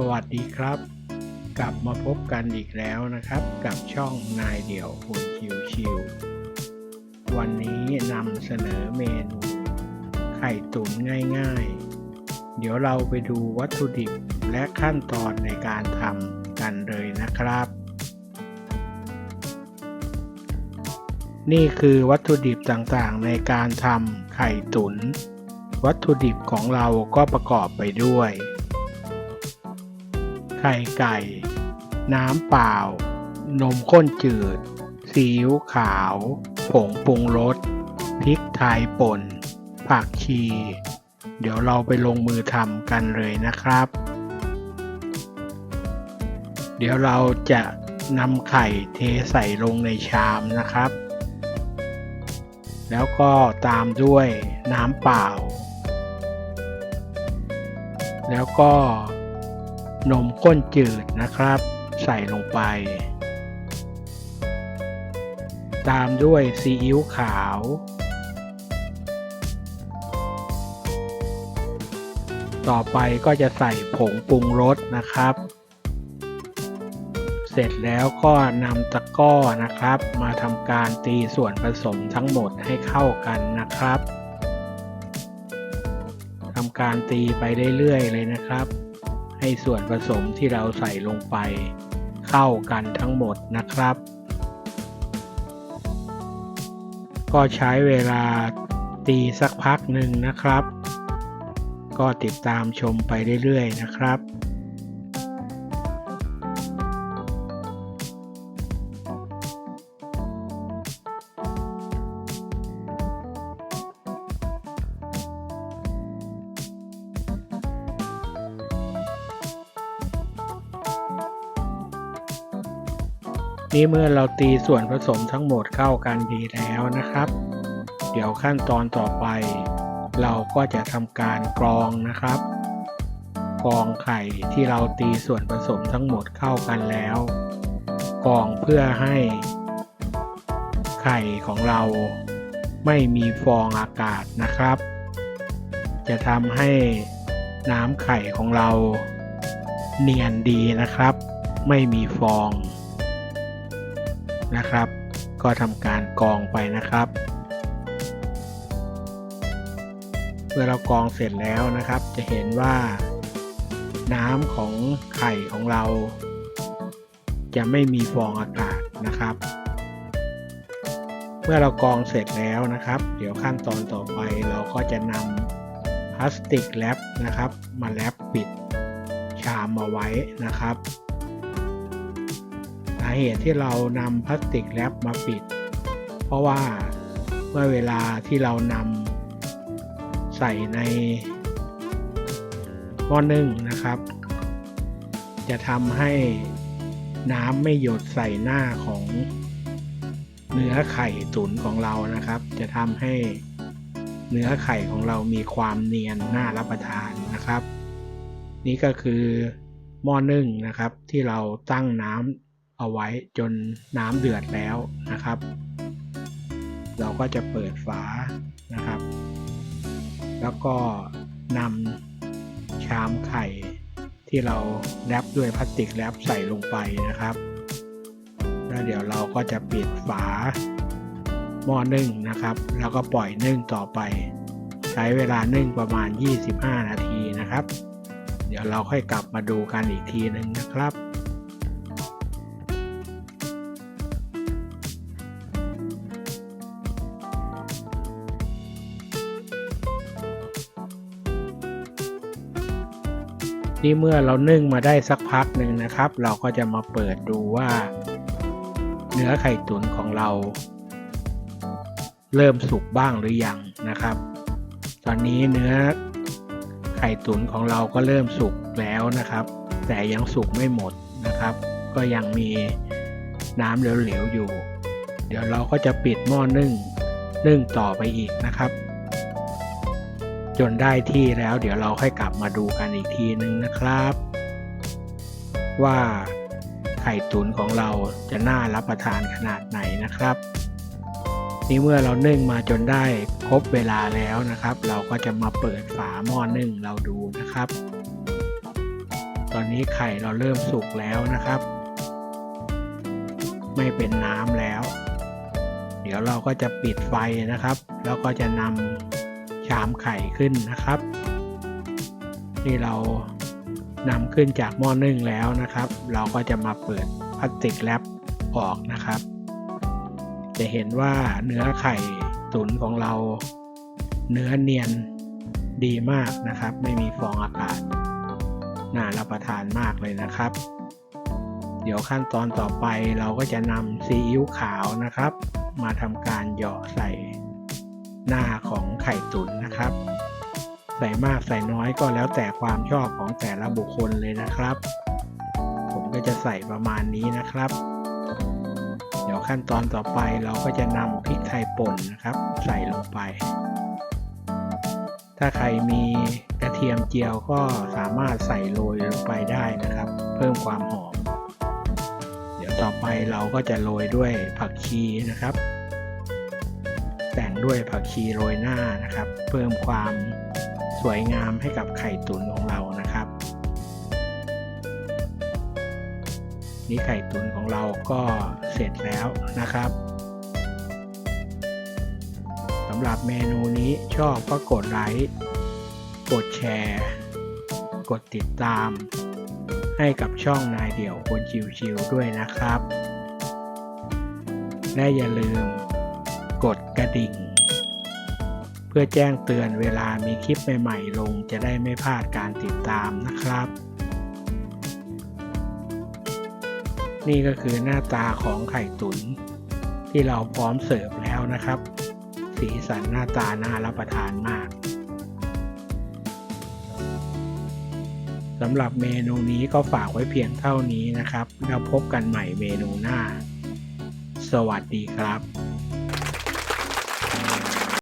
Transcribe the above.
สวัสดีครับ กลับมาพบกันอีกแล้วนะครับ กับช่องนายเดี่ยวหุ่นชิวชิววันนี้นำเสนอเมนูไข่ตุ๋นง่ายๆ เดี๋ยวเราไปดูวัตถุดิบและขั้นตอนในการทำกันเลยนะครับ นี่คือวัตถุดิบต่างๆ ในการทำไข่ตุ๋นวัตถุดิบของเราก็ประกอบไปด้วย ข่ไก่ น้ำเปล่า นมข้นจืด ซีอิ๊วขาว ผงปรุงรส พริกไทยป่น ผักชี เดี๋ยวเราไปลงมือทำกันเลยนะครับ เดี๋ยวเราจะนำไข่เทใส่ลงในชามนะครับ แล้วก็ตามด้วยน้ำเปล่า แล้วก็ นมข้นจืดนะครับ ใส่ลงไป ตามด้วยซีอิ๊วขาว ต่อไปก็จะใส่ผงปรุงรสนะครับ เสร็จแล้วก็นำตะก้อนะครับ มาทำการตีส่วนผสมทั้งหมดให้เข้ากันนะครับทำการตีไปเรื่อยๆเลยนะครับ ให้ส่วนผสมที่เราใส่ลงไป เข้ากันทั้งหมดนะครับ ก็ใช้เวลาตีสักพักหนึ่งนะครับ ก็ติดตามชมไปเรื่อยๆนะครับ นี่เมื่อเราตีส่วนผสมทั้งหมดเข้ากันดีแล้วนะครับ เดี๋ยวขั้นตอนต่อไป เราก็จะทำการกรองนะครับกรองไข่ที่เราตีส่วนผสมทั้งหมดเข้ากันแล้วกรองเพื่อให้ ไข่ของเราไม่มีฟองอากาศนะครับ จะทำให้น้ำไข่ของเรา เนียนดีนะครับ ไม่มีฟอง นะครับ ก็ทำการกรองไปนะครับ เมื่อเรากรองเสร็จแล้วนะครับ จะเห็นว่า น้ำของไข่ของเรา จะไม่มีฟองอากาศนะครับ เมื่อเรากรองเสร็จแล้วนะครับ เดี๋ยวขั้นตอนต่อไปเราก็จะนำพลาสติกแรปนะครับ มาแรปปิดชามเอาไว้นะครับ เหตุที่เรานำพลาสติกแรปมาปิด เพราะว่าเมื่อเวลาที่เรานำใส่ในหม้อนึ่งนะครับ จะทำให้น้ำไม่หยดใส่หน้าของเนื้อไข่ตุ๋นของเรานะครับ จะทำให้เนื้อไข่ของเรามีความเนียนน่ารับประทานนะครับ นี่ก็คือหม้อนึ่งนะครับที่เราตั้งน้ำ เอาไว้จนน้ำเดือดแล้วนะครับ เราก็จะเปิดฝานะครับ แล้วก็นำชามไข่ที่เราแรปด้วยพลาสติกแรปใส่ลงไปนะครับ แล้วเดี๋ยวเราก็จะปิดฝาหม้อนึ่งนะครับ แล้วก็ปล่อยนึ่งต่อไป ใช้เวลานึ่งประมาณ 25 นาทีนะครับ เดี๋ยวเราค่อยกลับมาดูกันอีกทีหนึ่งนะครับ นี่เมื่อเรานึ่งมาได้สักพักหนึ่งนะครับ เราก็จะมาเปิดดูว่า เนื้อไข่ตุ๋นของเรา เริ่มสุกบ้างหรือยังนะครับ ตอนนี้เนื้อไข่ตุ๋นของเราก็เริ่มสุกแล้วนะครับ แต่ยังสุกไม่หมดนะครับ ก็ยังมีน้ำเหลวๆอยู่ เดี๋ยวเราก็จะปิดหม้อนึ่งนึ่งต่อไปอีกนะครับ จนได้ที่แล้วเดี๋ยวเราค่อยกลับมาดูกันอีกทีนึงนะครับ ว่าไข่ตุ๋นของเราจะน่ารับประทานขนาดไหนนะครับนี่เมื่อเรานึ่งมาจนได้ครบเวลาแล้วนะครับ เราก็จะมาเปิดฝาหม้อนึ่งเราดูนะครับ ตอนนี้ไข่เราเริ่มสุกแล้วนะครับ ไม่เป็นน้ำแล้ว เดี๋ยวเราก็จะปิดไฟนะครับ แล้วก็จะนำ ชามไข่ขึ้นนะครับที่เรานำขึ้นจากหม้อนึ่งแล้วนะครับ เราก็จะมาเปิดพลาสติกแรปออกนะครับ จะเห็นว่าเนื้อไข่ตุ๋นของเราเนื้อเนียนดีมากนะครับ ไม่มีฟองอากาศน่ารับประทานมากเลยนะครับ เดี๋ยวขั้นตอนต่อไปเราก็จะนำซีอิ๊วขาวนะครับ มาทำการเหยาะใส่ หน้าของไข่ตุ๋นนะครับ ใส่มากใส่น้อยก็แล้วแต่ความชอบของแต่ละบุคคลเลยนะครับ ผมก็จะใส่ประมาณนี้นะครับ เดี๋ยวขั้นตอนต่อไปเราก็จะนำพริกไทยป่นนะครับ ใส่ลงไป ถ้าใครมีกระเทียมเจียวก็สามารถใส่โรยลงไปได้นะครับ เพิ่มความหอม เดี๋ยวต่อไปเราก็จะโรยด้วยผักชีนะครับ ด้วยผักชีโรยหน้านะครับ เพิ่มความสวยงามให้กับไข่ตุ๋นของเรานะครับ นี่ไข่ตุ๋นของเราก็เสร็จแล้วนะครับสำหรับเมนูนี้ชอบก็กดไลค์กดแชร์ กดติดตาม ให้กับช่องนายเดี่ยวคนชิวๆด้วยนะครับ และอย่าลืม กดกระดิ่ง เพื่อแจ้งเตือนเวลามีคลิปใหม่ๆลงจะได้ไม่พลาดการติดตามนะครับ นี่ก็คือหน้าตาของไข่ตุ๋นที่เราพร้อมเสิร์ฟแล้วนะครับ สีสันหน้าตาน่ารับประทานมากสำหรับเมนูนี้ก็ฝากไว้เพียงเท่านี้นะครับ แล้วพบกันใหม่เมนูหน้า สวัสดีครับ